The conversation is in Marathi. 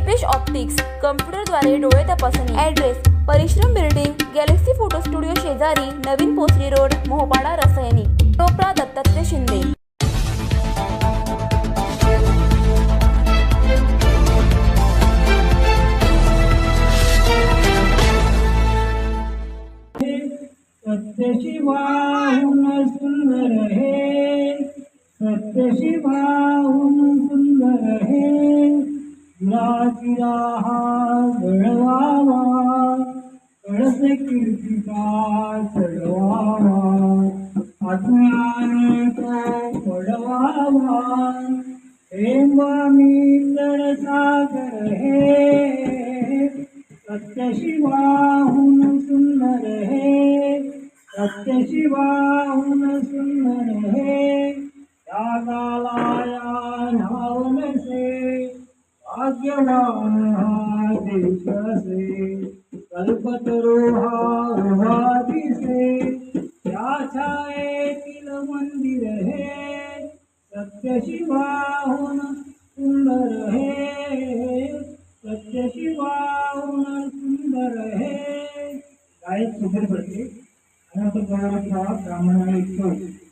दीपेश ऑप्टिक्स कम्प्युटरद्वारे डोळे तपासणी ॲड्रेस परिश्रम बिल्डिंग गॅलेक्सी फोटो स्टुडिओ शेजारी नवीन पोसरी रोड मोहपाडा रसायनी टोपरा दत्तात्रय शिंदे. सत्यशिवाहून सुंदर हे सत्यशिवा गुलाबीला हा गळवावा कळस कीर्तिका चढवावा आत्म्याने तो पडवावा हेमामी तर सागर हे सत्यशिवाहून सुंदर हे सत्यशिवाहून सुंदर भाग्यवान हा देश दिसे त्या छायेतील मंदिर हे सत्यशिवाहून सुंदर हे सत्यशिवाहून सुंदर हे गायक सुधीर भटके आणि आता गावात ब्राह्मण इच्छुक